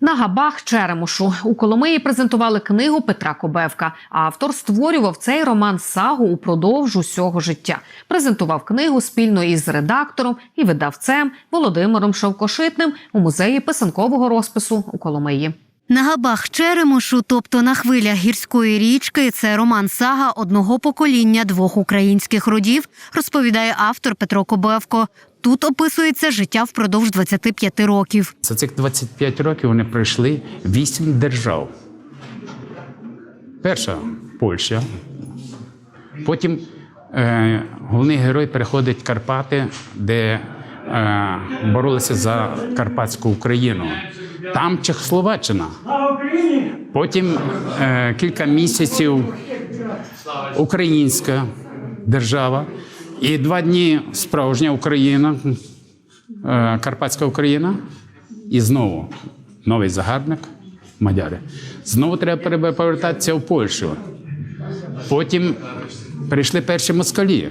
На габах Черемошу у Коломиї презентували книгу Петра Кобевка. Автор створював цей роман сагу упродовж усього життя. Презентував книгу спільно із редактором і видавцем Володимиром Шовкошитним у музеї писанкового розпису у Коломиї. На габах Черемошу, тобто на хвилях гірської річки, це роман сага одного покоління двох українських родів, розповідає автор Петро Кобевко. Тут описується життя впродовж 25 років. За цих 25 років вони пройшли вісім держав. Перша Польща. Потім е, головний герой переходить в Карпати, де е, боролися за Карпатську Україну. Там Чехословаччина. Потім е, кілька місяців українська держава. І два дні справжня Україна, е, Карпатська Україна. І знову новий загарбник мадяри. Знову треба повертатися в Польщу. Потім прийшли перші москалі.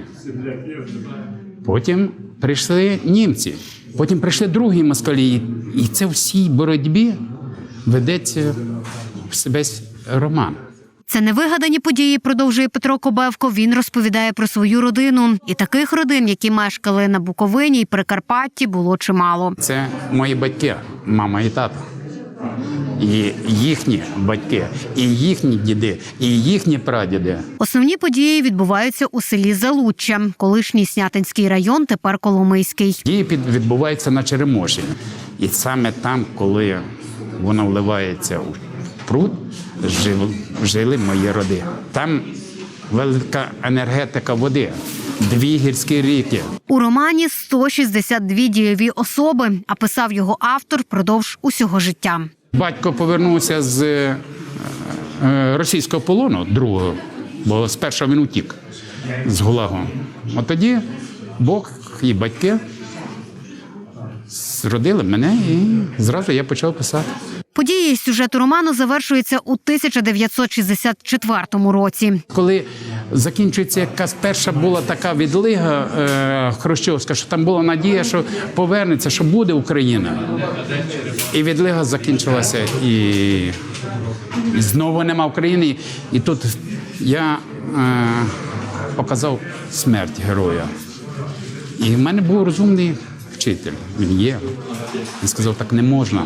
Потім прийшли німці. Потім прийшли другі москалі. І це в цій боротьбі ведеться весь роман. Це невигадані події, продовжує Петро Кобевко. Він розповідає про свою родину. І таких родин, які мешкали на Буковині і Прикарпатті, було чимало. Це мої батьки, мама і тато. І їхні батьки, і їхні діди, і їхні прадіди. Основні події відбуваються у селі Залуччя, колишній Снятинський район, тепер Коломийський. Дії відбуваються на Черемоші. І саме там, коли воно вливається у пруд, жив, жили мої роди. Там велика енергетика води, дві гірські ріки. У романі 162 дієві особи, а писав його автор впродовж усього життя. Батько повернувся з е, е, російського полону другого, бо спершу він утік з Гулагу. От тоді Бог і батьки зродили мене, і зразу я почав писати. Події сюжету роману завершуються у 1964 році. Коли закінчується якась перша була така відлига е, Хрущовська, що там була надія, що повернеться, що буде Україна. І відлига закінчилася, і, і знову нема України. І тут я е, показав смерть героя. І в мене був розумний вчитель. Він є. Він сказав, так не можна.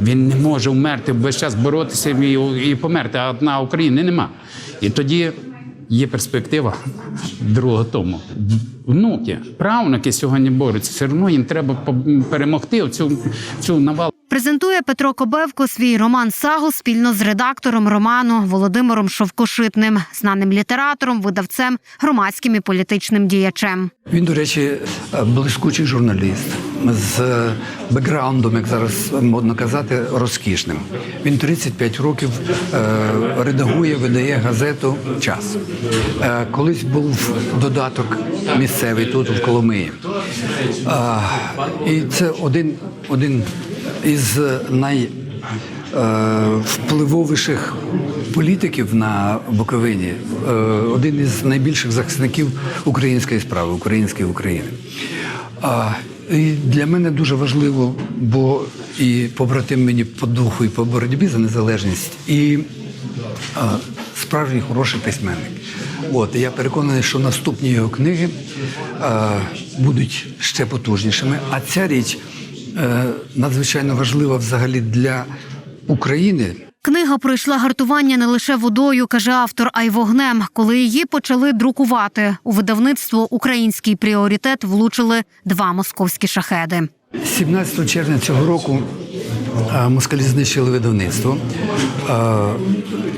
Він не може вмерти весь час боротися і, і померти, а на Україні нема. І тоді є перспектива другого тому. Внуки, правнуки сьогодні борються, все одно їм треба перемогти цю, цю навалу. Презентує Петро Кобевко свій роман Сагу спільно з редактором роману Володимиром Шовкошитним, знаним літератором, видавцем, громадським і політичним діячем. Він, до речі, блискучий журналіст з бекграундом, як зараз модно казати, розкішним. Він 35 років е, редагує, видає газету Час. Е, колись був додаток місцевий тут, в Коломиї. Е, і це один, один із най е, політиків на Буковині, е, один із найбільших захисників української справи, української України. І для мене дуже важливо, бо і побратим мені по духу, і по боротьбі за незалежність, і справжній хороший письменник. От я переконаний, що наступні його книги будуть ще потужнішими. А ця річ е, надзвичайно важлива взагалі для України. Книга пройшла гартування не лише водою, каже автор, а й вогнем. Коли її почали друкувати у видавництво Український пріоритет влучили два московські шахеди. 17 червня цього року москалі знищили видавництво,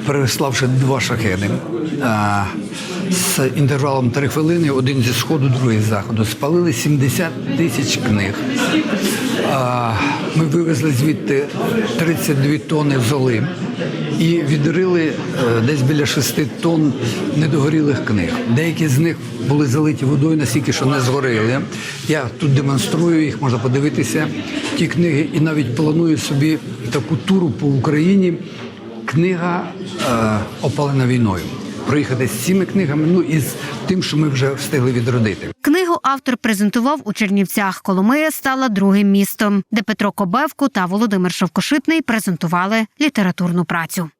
переславши два шахеди. З інтервалом три хвилини, один зі сходу, другий з заходу. Спалили 70 тисяч книг. Ми вивезли звідти 32 тонни золи і відрили е, десь біля 6 тонн недогорілих книг. Деякі з них були залиті водою настільки, що не згорили. Я тут демонструю їх, можна подивитися. Ті книги, і навіть планую собі таку туру по Україні. Книга е, опалена війною. Проїхати з цими книгами, ну і з тим, що ми вже встигли відродити. Книгу автор презентував у Чернівцях. Коломия стала другим містом, де Петро Кобевко та Володимир Шовкошитний презентували літературну працю.